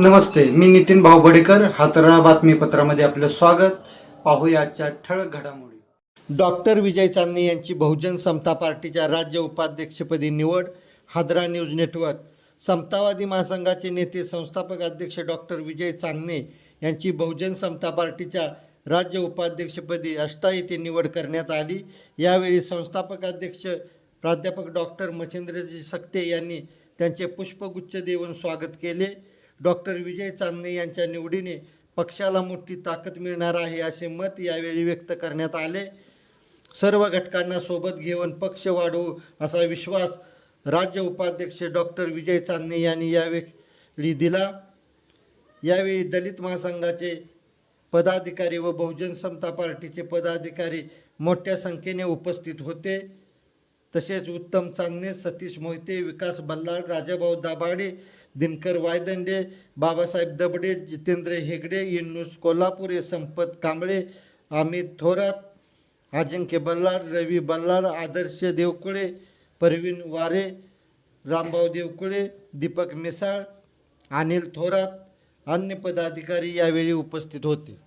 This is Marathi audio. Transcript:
नमस्ते मी नितीन भाऊ बडेकर हातरा बातमीपत्रामध्ये आपलं स्वागत. पाहूया आजच्या ठळक घडामोडी. डॉक्टर विजय चांदणे यांची बहुजन समता पार्टीच्या राज्य उपाध्यक्षपदी निवड हादरा न्यूज नेटवर्क. समतावादी महासंघाचे नेते संस्थापक अध्यक्ष डॉक्टर विजय चांदणे यांची बहुजन समता पार्टीच्या राज्य उपाध्यक्षपदी अष्टा येथे निवड करण्यात आली. यावेळी संस्थापक अध्यक्ष प्राध्यापक डॉक्टर मच्छिंद्रजी सकटे यांनी त्यांचे पुष्पगुच्छ देऊन स्वागत केले. डॉक्टर विजय चांदणे यांच्या निवडीने पक्षाला मोठी ताकद मिळणार आहे असे मत यावेळी व्यक्त करण्यात आले. सर्व घटकांना सोबत घेऊन पक्ष वाढवू असा विश्वास राज्य उपाध्यक्ष डॉक्टर विजय चांदणे यांनी यावेळी दिला. यावेळी दलित महासंघाचे पदाधिकारी व बहुजन समता पार्टीचे पदाधिकारी मोठ्या संख्येने उपस्थित होते. तसेच उत्तम चांदणे सतीश मोहिते विकास बल्लाळ राजाभाऊ दाभाडे दिनकर वायदंडे बाबासाहेब दबडे जितेंद्र हेगडे इन्नूस कोल्हापुरे संपत कांबळे अमित थोरात अजिंक्य बल्लाळ रवी बल्लाळ आदर्श देवकुळे परवीन वारे रामभाऊ देवकुळे दीपक मिसाळ अनिल थोरात अन्य पदाधिकारी यावेळी उपस्थित होते.